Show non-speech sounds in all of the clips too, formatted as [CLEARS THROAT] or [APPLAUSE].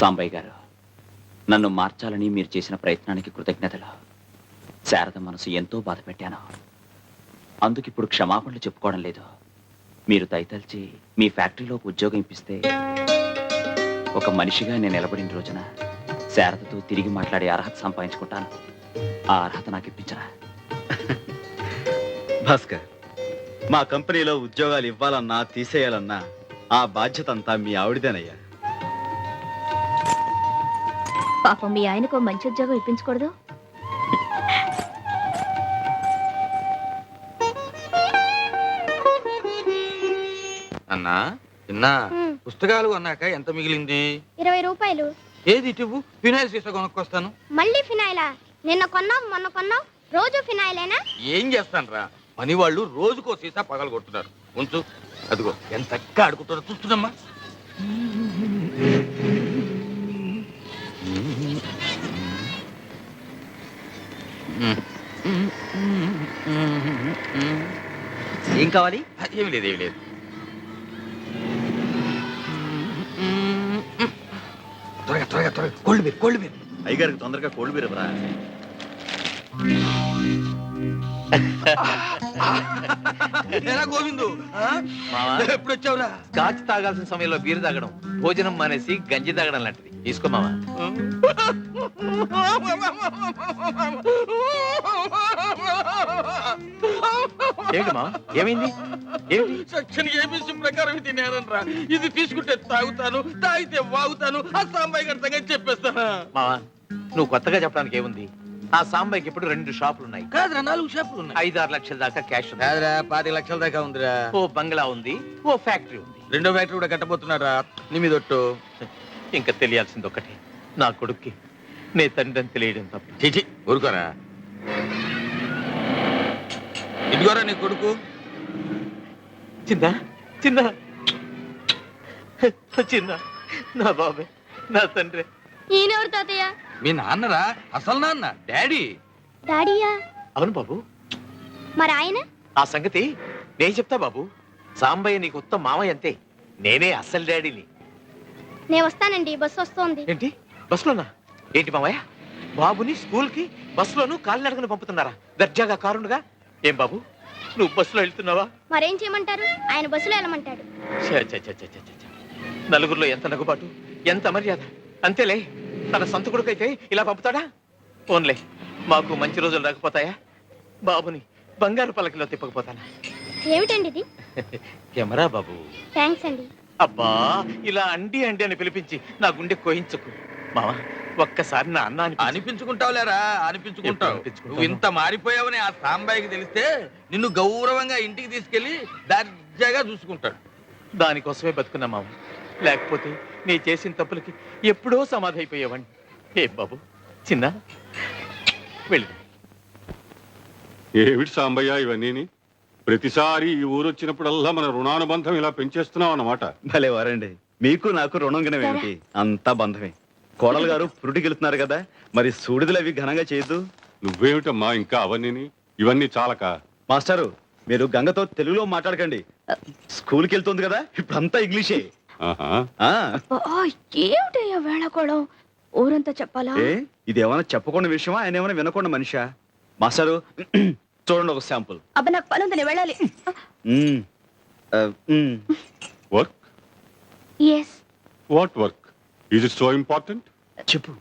సాంబయ్య గారు నన్ను మార్చాలని మీరు చేసిన ప్రయత్నానికి కృతజ్ఞతలు. శారద మనసు ఎంతో బాధ పెట్టాను. అందుకు ఇప్పుడు క్షమాపణలు చెప్పుకోవడం లేదు. మీరు దయతలిచి మీ ఫ్యాక్టరీలోకి ఉద్యోగం ఇప్పిస్తే ఒక మనిషిగా నేను నిలబడిన రోజున శారదతో తిరిగి మాట్లాడే అర్హత సంపాదించుకుంటాను. ఆ అర్హత నాకు ఇప్పించరా? [LAUGHS] భాస్కర్ మా కంపెనీలో ఉద్యోగాలు ఇవ్వాలన్నా తీసేయాలన్నా ఆ బాధ్యత అంతా మీ ఆవిడదేనయ్యా. పాపం మీ ఆయనకు మంచి ఉద్యోగం ఇప్పించకూడదు. అన్నా తిన్నా. పుస్తకాలు కొన్నాక ఎంత మిగిలింది? ఇరవై రూపాయలు. ఏది ఇటువు? ఫినాయిల్ సీసా కొనుక్కొస్తాను. మళ్ళీ ఫినాయిలా? నిన్న కొన్నావు మొన్న కొన్నావు రోజు ఫినాయిలేనా? ఏం చేస్తాను రా పని వాళ్ళు రోజుకో సీసా పగలు కొట్టున్నారు ఉంచు అదిగో ఎంత ఆడుకుంటారో చూస్తున్నామ్మా. ఏం కావాలి? ఏమి లేదు ఏమి లేదు. త్వరగా త్వరగా త్వరగా. Cold beer cold beer. అయ్యగారికి తొందరగా కోల్డ్ బీర్ ఇవ్వరా? ఎలా గోవిందు? ఎప్పుడు వచ్చావురా స్కాచ్ తాగాల్సిన సమయంలో బీరు తాగడం భోజనం మానేసి గంజి తాగడం లాంటిది. తీసుకో మావా. ఏమిటి మావా? ఏమైంది? సెక్షన్ ఏబిసి ప్రకారం ఇది నేనరా ఇది తీసుకుంటే తాగుతాను తాగితే వాగుతాను ఆ సాంబాయి గారి సంగతి చెప్పేస్తాను. మావా నువ్వు కొత్తగా చెప్పడానికి ఏముంది? ఆ సాంబాయికి ఇప్పుడు రెండు షాపులు ఉన్నాయి. కాదురా నాలుగు షాపులు ఉన్నాయి. ఐదు ఆరు లక్షల దాకా క్యాష్ ఉంది. కాదురా పాతి లక్షల దాకా ఉందిరా. ఓ బంగ్లా ఉంది ఓ ఫ్యాక్టరీ ఉంది. రెండో ఫ్యాక్టరీ కూడా కట్టబోతున్నారా? నీ మీద ఒట్టు. ఇంకా తెలియాల్సింది ఒకటే నా కొడుక్కి నే తండ్రి అని తెలియడం తప్ప. చిచి ఊరుకోరా. ఇదిగోరా నీ కొడుకు. చిన్న చిన్న. చిన్న నా బాబాయ్ నా తండ్రి. ఈయనెవరు తాతయ్య? మీ నాన్నరా? అసలు నాన్న? డాడీ? డాడీయా? అవును బాబు. మరి ఆయన? ఆ సంగతి నేను చెప్తా బాబు. సాంబయ్య నీకు ఉత్తమ మామయ్య అంతే. నేనే అస్సలు డాడీని. నేను వస్తానండి బస్సు వస్తోంది. ఏంటి? బస్సులోనా? ఏంటి మామయ్య? బాబుని స్కూల్కి బస్సులోను కాలినడకను పంపుతున్నారా? దర్జాగా కారుండగా? ఏం బాబు? నువ్వు బస్సులో వెళ్తున్నావా? మరేం చేయమంటారు? ఆయన బస్సులో వెళ్ళమంటాడు. ఛ, ఛ, ఛ, ఛ, ఛ, ఛ, ఛ. నలుగురిలో ఎంత నగుబాటు? ఎంత మర్యాద? అంతేలే. తన సొంత కొడుకైతే ఇలా పంపుతాడా? ఓన్లే మాకు మంచి రోజులు రాకపోతాయా? బాబుని బంగారు పలకలో తిప్పకపోతానా? ఏమిటండి ఇది? కెమెరా బాబు. థ్యాంక్స్ అండి. అబ్బా ఇలా అండి అండి అని పిలిపించి నా గుండె కోయించుకు. మావా ఒక్కసారి నా అన్న అనిపించుకుంటావు. ఎప్పుడు అనిపించుకుంటాను? నువ్వు ఇంత మారిపోయావని ఆ సాంబాయికి తెలిస్తే నిన్ను గౌరవంగా ఇంటికి తీసుకెళ్ళి దర్జాగా చూసుకుంటాడు. దానికోసమే బతుకున్నా మావ. లేకపోతే నీ చేసిన తప్పులకి ఎప్పుడో సమాధి అయిపోయేవాడిని ఏ బాబు చిన్న వెళ్ళి. ఏమిటి సాంబయ్య ఇవన్నీ ప్రతిసారి ఈ ఊరు వచ్చినప్పుడల్లా మన రుణానుబంధం ఇలా పెంచేస్తున్నాం అన్నమాట. భలే వారండి. మీకు నాకు రుణం ఏమిటి? అంతా బంధమే. కోడలు గారు పురుటికి వెళ్తున్నారు కదా మరి సూడిదలు అవి ఘనంగా చేయొద్దు. నువ్వేమిటమ్మా ఇంకా అవన్నీ ఇవన్నీ చాలక. మాస్టారు మీరు గంగతో తెలుగులో మాట్లాడకండి. స్కూల్కి వెళ్తుంది కదా ఇప్పుడంతా ఇంగ్లీషే. ఏమిటయ్యా వేళకోళం? ఊరంతా చెప్పాలా? ఏ ఇది ఏమైనా చెప్పకుండా విషయమా? ఆయన ఏమైనా వినకుండా మనిషా? మాస్టారు [CLEARS THROAT] చూడండి ఒక శాంపుల్. అబ్బ నాకు పని ఉంది నేను వెళ్ళాలి work? Yes what work? Is it so important చెప్పు.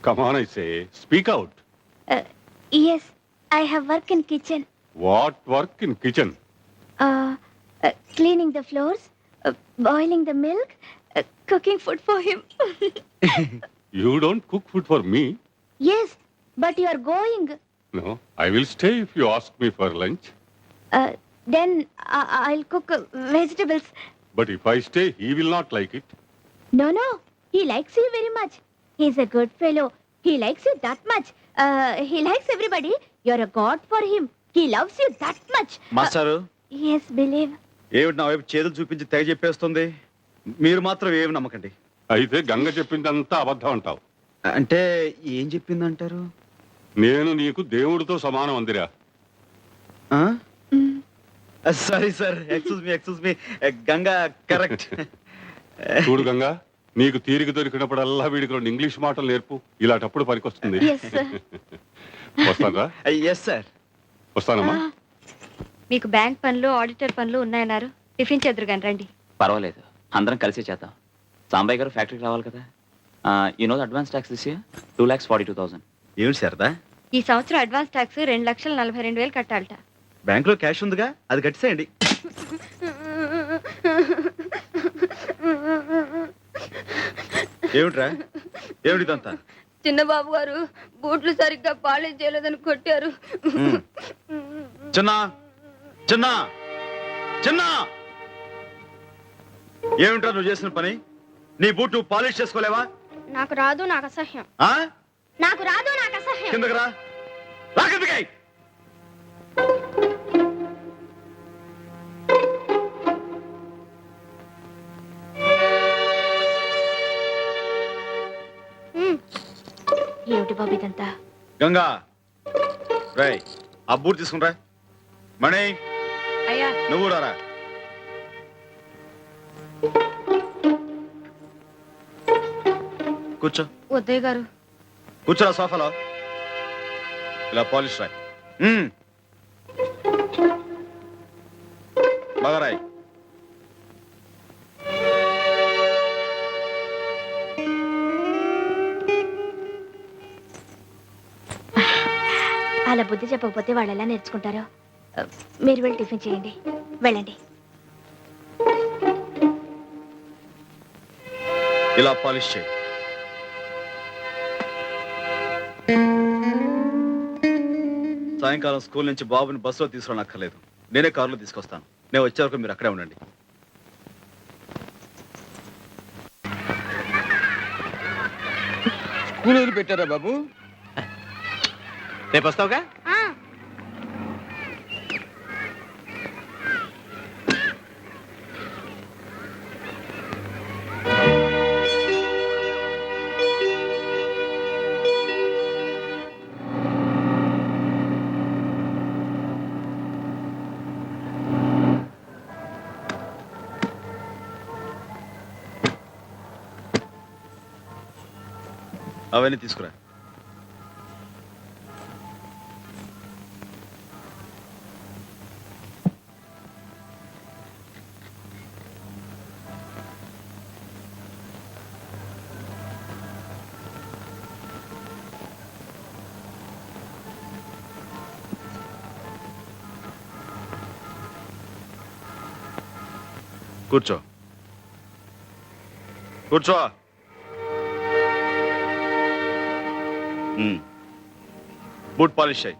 Come on I say speak out yes I have work in kitchen what work in kitchen cleaning the floors Boiling the milk cooking food for him [LAUGHS] you don't cook food for me yes but you are going no I will stay if you ask me for lunch then I'll cook vegetables but if I stay he will not like it No, no. He likes you very much. He's a good fellow. He likes you that much. Uh, he likes everybody. You're a god for him. He loves you that much. మాస్టారు Yes, believe. ఏమిటి నా వైపు చేతులు చూపించి తెగ చెప్పేస్తుంది? మీరు మాత్రం ఏమి నమ్మకండి. అయితే గంగ చెప్పిందంతా అబద్ధం అంటావు. అంటే ఏం చెప్పిందంటారు? నేను నీకు దేవుడితో సమానం అందిరా. Sorry sir. Excuse me excuse me Ganga correct చూడు గంగా నీకు తీరిక దొరికినప్పుడల్లా వీడికి రెండు ఇంగ్లీష్ మాటలు నేర్పు. ఇలాంటప్పుడు పనికొస్తుంది. వస్తానరా? ఎస్ సార్ వస్తానమ్మా. మీకు బ్యాంక్ పనులు ఆడిటర్ పనులు ఉన్నాయన్నారు. టిఫిన్ చేద్దరు కానీ రండి. పర్వాలేదు. అందరం కలిసి చేద్దాం. సాంబయ్య గారు ఫ్యాక్టరీకి రావాలి కదా. ఈ no advance tax this two lakhs forty two thousand ఏమిటి శారదా? ఈ సంవత్సరం అడ్వాన్స్ ట్యాక్స్ రెండు లక్షల నలభై రెండు వేలు కట్టాలట. బ్యాంక్లో క్యాష్ ఉందిగా? అది కట్టిసేయండి. ఏమిట్రా? ఏమిటి ఇదంతా? చిన్న బాబు గారు బూట్లు సరిగ్గా పాలిష్ చేయలేదని కొట్టారు. చిన్న. చిన్న! చిన్న! ఏమిట్రా నువ్వు చేసిన పని? నీ బూట్ నువ్వు పాలిష్ చేసుకోలేవా? నాకు రాదు నాకు అసహ్యం. ఆ? నాకు రాదు నాకు అసహ్యం. కిందకి రా. రా కిందకి. ఉమ్, ఏమిటి బాబు ఇదంతా? గంగా! రై ఆ బూట్ తీసుకునిరా మణి! అయ్యా. నువ్వు రారా కూర్చో. ఉదయ్ గారు. కూర్చోరా సోఫాలో. ఇలా పాలిష్ రాయ్. మ్మ్. బాగా రాయ్. అలా బుద్ధి చెప్పకపోతే వాళ్ళు ఎలా నేర్చుకుంటారో? మీరు వెళ్ళి టిఫిన్ చేయండి. వెళ్ళండి. ఇలా పాలిష్ చేయి. సాయంకాలం స్కూల్ నుంచి బాబుని బస్సులో తీసుకురానక్కర్లేదు. నేనే కారులో తీసుకొస్తాను. నేను వచ్చే వరకు మీరు అక్కడే ఉండండి. స్కూల్ పెట్టారా బాబు? రేపు వస్తావుగా? అవన్నీ తీసుకురా. కూర్చో. కూర్చో. మ్మ్. బూట్ పాలిష్ అయ్యి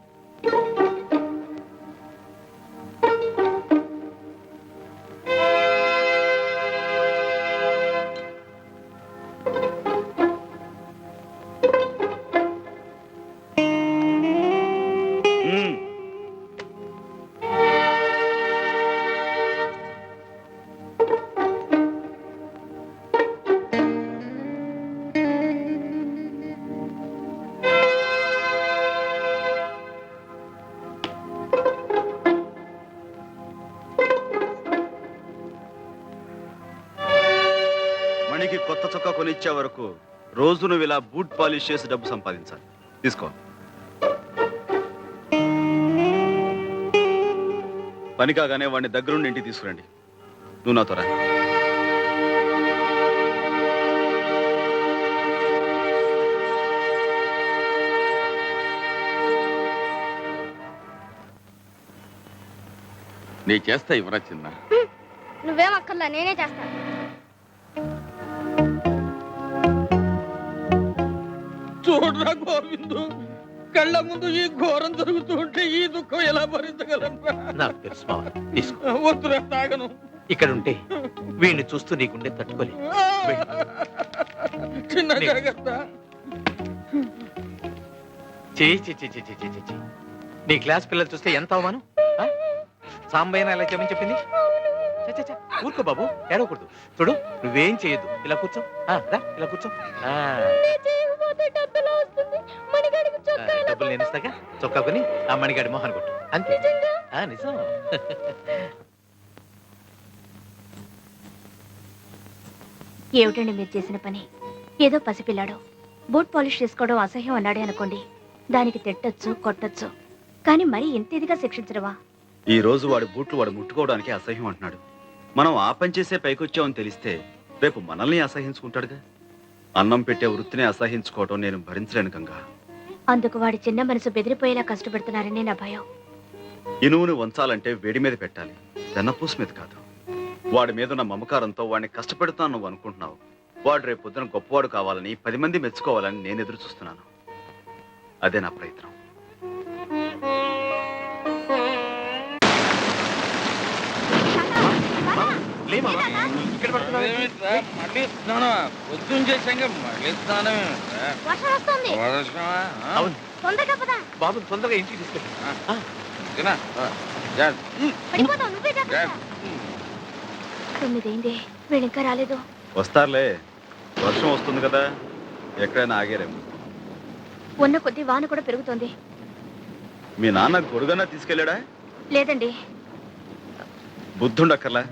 ఇచ్చే వరకు రోజు నువ్వు ఇలా బూట్ పాలిష్ చేసి డబ్బు సంపాదించాలి. తీసుకో. పని కాగానే వాడిని దగ్గరుండి ఇంటికి తీసుకురండి. నువ్వు నాతో రా. నీ చేస్తా ఇవ్వరా చిన్న? నువ్వేమక్కర్లా నేనే చేస్తాను. చూడరా గోవిందు? కళ్ళ ముందు ఈ ఘోరం జరుగుతూ ఉంటే ఈ దుఃఖం ఎలా భరించగలరా నాకు తెలుసు మావ తీసుకో. వద్దురా తాగను. ఇక్కడ ఉంటే వీడిని చూస్తూ నీకుండే తట్టుకోలే. చిన్న జాగ్రత్త. చే చే చే చే చే చే నీ క్లాస్ పిల్లలు చూస్తే ఎంత అవమానం? ఆ? సాంబయ్యన ఎలా చెప్పని చెప్పింది? చ, చ, చ, ఊరుకో బాబు ఏడవకూడదు. చూడు నువ్వేం చేయొద్దు. ఇలా కూర్చో. ఆ, రా ఇలా కూర్చో. ఆ, డబ్బులు వస్తుంది. మణిగాడికి ఆ, డబ్బులు నేను ఇస్తాగా? చొక్కా కొని ఆ మణిగాడి మొహాన్ని కొట్టు. అంతే. ఆ, నిజం. [LAUGHS] ఏమిటండి మీరు చేసిన పని? ఏదో పసిపిల్లాడు. బూట్ పాలిష్ చేసుకోవడం అసహ్యం అన్నాడే అనుకోండి. దానికి తిట్టొచ్చు కొట్టొచ్చు. కానీ మరీ ఇంత ఇదిగా శిక్షించడమా? ఈ రోజు వాడి బూట్లు వాడు ముట్టుకోవడానికి అసహ్యం అంటున్నాడు. మనం ఆ పని చేసే పైకొచ్చామని తెలిస్తే రేపు మనల్ని అసహించుకుంటాడుగా. అన్నం పెట్టే వృత్తిని అసహించుకోవడం నేను భరించలేను గంగా. అందుకు వాడి చిన్న మనసు బెదిరిపోయేలా కష్టపెడుతున్నారని నా భయం. ఇనువును వంచాలంటే వేడి మీద పెట్టాలి వెన్నపూస మీద కాదు. వాడి మీద ఉన్న మమకారంతో వాడిని కష్టపెడుతాను నువ్వు అనుకుంటున్నావు. వాడు రేపు పొద్దున గొప్పవాడు కావాలని పది మంది మెచ్చుకోవాలని నేను ఎదురు చూస్తున్నాను అదే నా ప్రయత్నం. బాబు తొందరగా ఇంటికి తొమ్మిదైంది? వీళ్ళు ఇంకా రాలేదు. వస్తారులే. వర్షం వస్తుంది కదా ఎక్కడైనా ఆగారేమో. ఉన్న కొద్దీ వాన కూడా పెరుగుతోంది. మీ నాన్న గొడుగన్నా తీసుకెళ్ళాడా? లేదండి. బుద్ధుండక్కర్లా?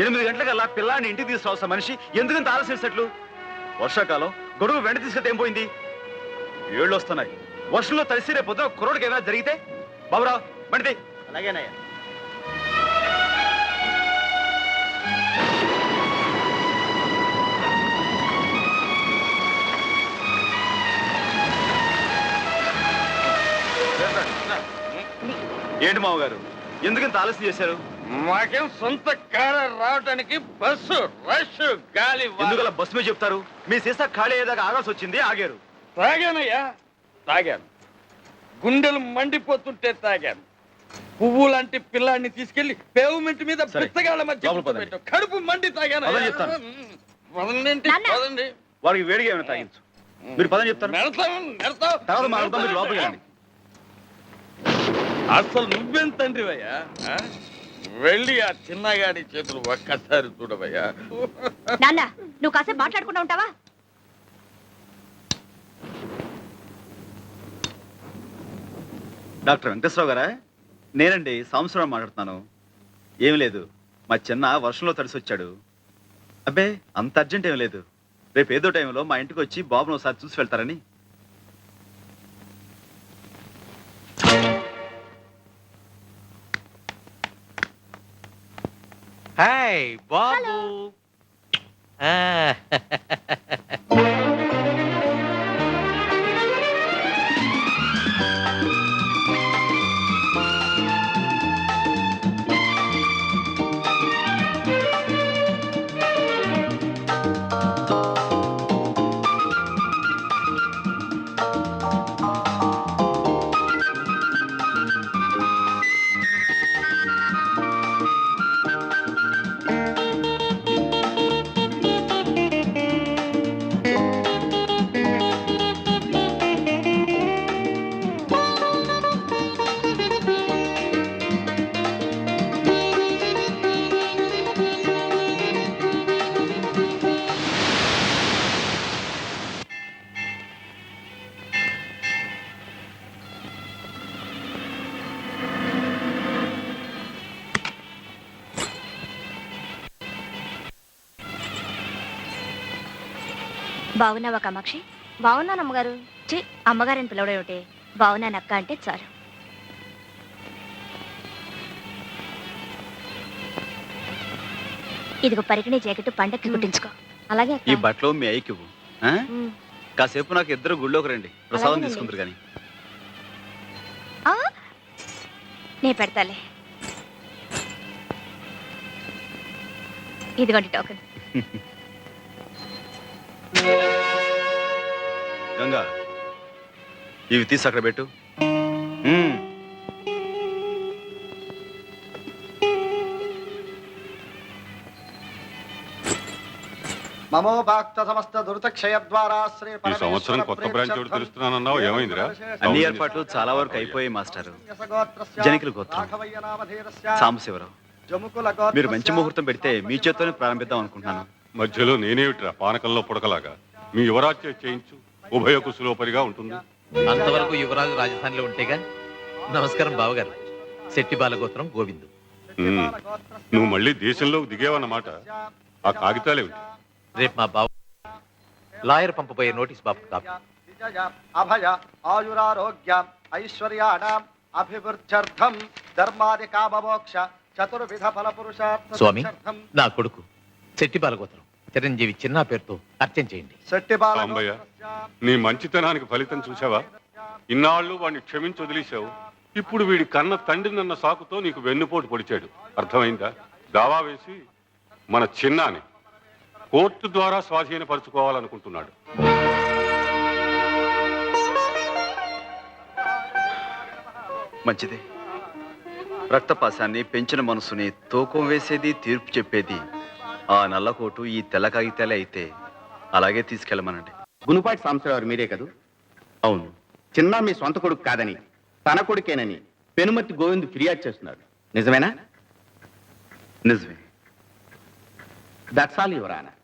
ఎనిమిది గంటలకల్లా పిల్లాన్ని ఇంటికి తీసుకురావలసిన మనిషి ఎందుకంత ఆలస్యం సెట్లు వర్షాకాలం గొడుగు వెంట తీసుకెళ్తే ఏం పోయింది? ఏళ్ళు వస్తున్నాయి. వర్షంలో తడిసి రేపు పొద్దున కుర్రోడికి ఏదైనా జరిగితే? బాబురావు బండి అలాగేనయ్యా. ఏంటి మామగారు? ఎందుకంత ఆలస్యం చేశారు? మాకేం సొంత కారు రావడానికి బస్సు రష్ గాలి. ఎందుకలా బస్సు మీద చెప్తారు మీ సీసా ఖాళీ అయ్యేదాకా ఆగాల్సి వచ్చింది ఆగారు తాగానయ్యా తాగాను గుండెలు మండిపోతుంటే తాగాను పువ్వు లాంటి పిల్లాన్ని తీసుకెళ్ళి పేవ్మెంట్ మీద. పిత్తగాళ్ళ మధ్య లోపల పదండి. కూర్చోబెట్టావు. కడుపు మండి తాగాను పదని చెప్తాను. నాన్న. వాడికి వేడిగా ఏమైనా తాగించు మీరు పదని చెప్తారు నెడతాం నెడతాం తర్వాత మాట్లాడతాం మీరు లోపలికి రండి అసలు నువ్వేం తండ్రివయ్యా ఆ? వెళ్ళి ఆ చిన్నగాడి చేతులు ఒక్కసారి చూడవయ్యా. నాన్న నువ్వు కాసేపు మాట్లాడుకుంటూ ఉంటావా? డాక్టర్ వెంకటేశ్వరరావు గారా? నేనండి సంవత్సరం మాట్లాడుతున్నాను. ఏం లేదు. మా చిన్న వర్షంలో తడిసి వచ్చాడు. అబ్బే అంత అర్జెంట్ ఏం లేదు. రేపు ఏదో టైంలో మా ఇంటికి వచ్చి బాబును ఒకసారి చూసి వెళ్తారని. హాయ్ బాబు ఆ, బాగున్నావా కామాక్షి? బాగున్నాను అమ్మగారు. చి అమ్మగారిని పిలవడం ఏమిటి? బాగున్నాను అక్క అంటే చాలు. ఇదిగో పరికిణి జాకెట్ పండక్కి కుట్టించుకో. అలాగే ఈ బట్టలు మీ? ఉమ్. కాసేపు నాకు ఇద్దరు గుళ్ళోకి రండి. ప్రసాదం అలాగేనండి. తీసుకుందరు కానీ ఆ, నే పెడతాలే. ఇదిగోండి టోకెన్ [LAUGHS] గంగా ఇవి తీసి అక్కడ పెట్టు. మ్మ్. మమో భక్త సమస్త దురితక్షయ ద్వారా శ్రీ ఈ సంవత్సరం కొత్త బ్రాంచ్ ఒకటి తెలుస్తున్నానన్నావు ఏమైందిరా? అన్ని ఏర్పాట్లు చాలా వరకు అయిపోయాయి మాస్టారు. జనికుల గోత్రం. సాంబశివరావు. మీరు మంచి ముహూర్తం పెడితే మీ చేత్తోనే ప్రారంభిద్దాం అనుకుంటున్నాను. మధ్యలో నేనేమిట్రా పానకంలో పుడకలాగా? మీ యువరాజ్యం చేయించు. ఉభయ కుశలోపరిగా ఉంటుంది. అంతవరకు యువరాజు రాజధానిలో ఉంటేగా? నమస్కారం బావగారు. శెట్టి బాలగోత్రం గోవిందు. నువ్వు మళ్ళీ దేశంలోకి దిగేవన్నమాట. ఆ కాగితాలేమిటి? రేపు మా బావ లాయర్ పంపబోయే నోటీస్ బాబు కాపీ. అభయ ఆయురారోగ్య ఐశ్వర్యాణం అభివృద్ధ్యర్థం ధర్మాది కామమోక్ష చతుర్విధ ఫల పురుషార్థ స్వామి నా కొడుకు. శెట్టి బాలగోత్రం. చిరంజీవి చిన్న పేరుతో అర్చన చేయండి. సాంబయ్య. నీ మంచితనానికి ఫలితం చూసావా ఇన్నాళ్ళు వాడిని క్షమించి వదిలేశావు. ఇప్పుడు వీడి కన్న తండ్రినన్న సాకుతో నీకు వెన్నుపోటు పొడిచాడు. అర్థమైందా? దావా వేసి మన చిన్నాని కోర్టు ద్వారా స్వాధీనపరచుకోవాలనుకుంటున్నాడు. మంచిదే. రక్తపాశాన్ని పెంచిన మనసుని తూకం వేసేది తీర్పు చెప్పేది ఆ నల్లకోటు ఈ తెల్ల కాగితాలే అయితే అలాగే తీసుకెళ్ళమనండి. గునుపాటి సాంబశివరావు మీరే కదూ? అవును. చిన్న మీ సొంత కొడుకు కాదని తన కొడుకేనని పెనుమతి గోవింద్ ఫిర్యాదు చేస్తున్నాడు నిజమేనా? నిజమే. దట్స్ ఆల్ యువర్ ఆనర్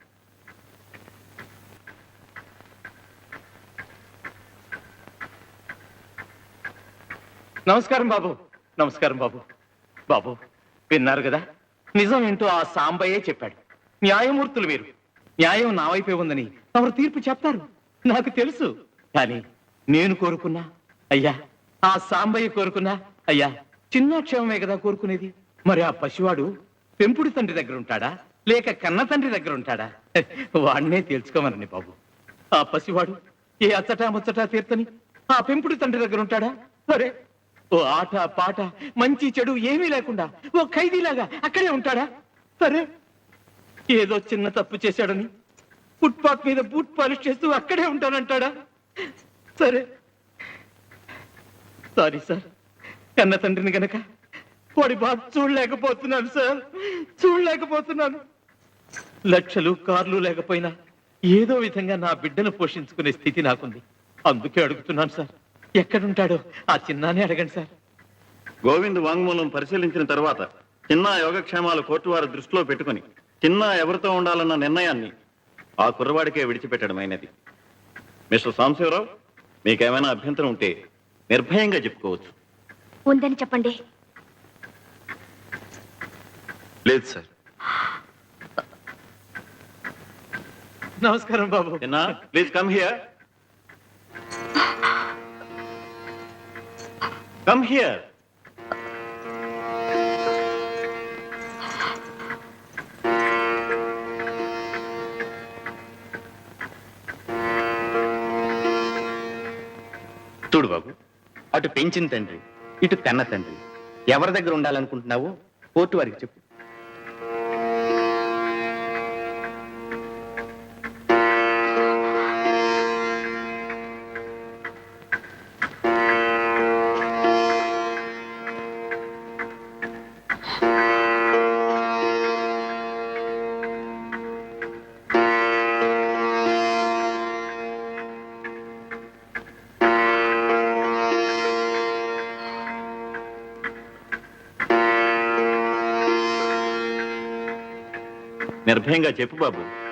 నమస్కారం బాబు. నమస్కారం బాబు. బాబు విన్నారు కదా? నిజం ఏంటో ఆ సాంబయ్యే చెప్పాడు. న్యాయమూర్తులు మీరు న్యాయం నా వైపే ఉందని తమరు తీర్పు చెప్తారు. నాకు తెలుసు. కానీ నేను కోరుకున్నా అయ్యా ఆ సాంబయ్య కోరుకున్నా అయ్యా చిన్న క్షేమమే కదా కోరుకునేది. మరి ఆ పసివాడు పెంపుడు తండ్రి దగ్గర ఉంటాడా? లేక కన్న తండ్రి దగ్గర ఉంటాడా? [LAUGHS] వాడినే తెలుసుకోమనండి బాబు. ఆ పసివాడు ఏ అచ్చటా ముచ్చటా తీర్తని? ఆ పెంపుడు తండ్రి దగ్గర ఉంటాడా? సరే ఓ ఆట పాట మంచి చెడు ఏమీ లేకుండా ఓ ఖైదీలాగా అక్కడే ఉంటాడా? సరే ఏదో చిన్న తప్పు చేశాడని ఫుట్పాత్ మీద బూట్ పాలిష్ చేస్తూ అక్కడే ఉంటానంటాడా? సరే. Sorry sir. కన్న తండ్రిని గనక వాడి బాధ చూడలేకపోతున్నాను సార్. చూడలేకపోతున్నాను. లక్షలు కార్లు లేకపోయినా ఏదో విధంగా నా బిడ్డను పోషించుకునే స్థితి నాకుంది. అందుకే అడుగుతున్నాను సార్. ఎక్కడుంటాడో ఆ చిన్నానే అడగండి సార్. గోవింద్ వాంగ్మూలం పరిశీలించిన తర్వాత చిన్న యోగక్షేమాలు కోర్టు వారి దృష్టిలో పెట్టుకుని చిన్న ఎవరితో ఉండాలన్న నిర్ణయాన్ని ఆ కుర్రవాడికే విడిచిపెట్టడమైనది మిస్టర్ సాంబశివరావు మీకేమైనా అభ్యంతరం ఉంటే నిర్భయంగా చెప్పుకోవచ్చు. ఉందని చెప్పండి. లేదు సార్. నమస్కారం బాబు. చిన్న please come here. [LAUGHS] Come here. చూడు బాబు. అటు పెంచిన తండ్రి ఇటు కన్న తండ్రి. ఎవరి దగ్గర ఉండాలనుకుంటున్నావో కోర్టు వారికి చెప్పు. నిర్భయంగా చెప్పు బాబు.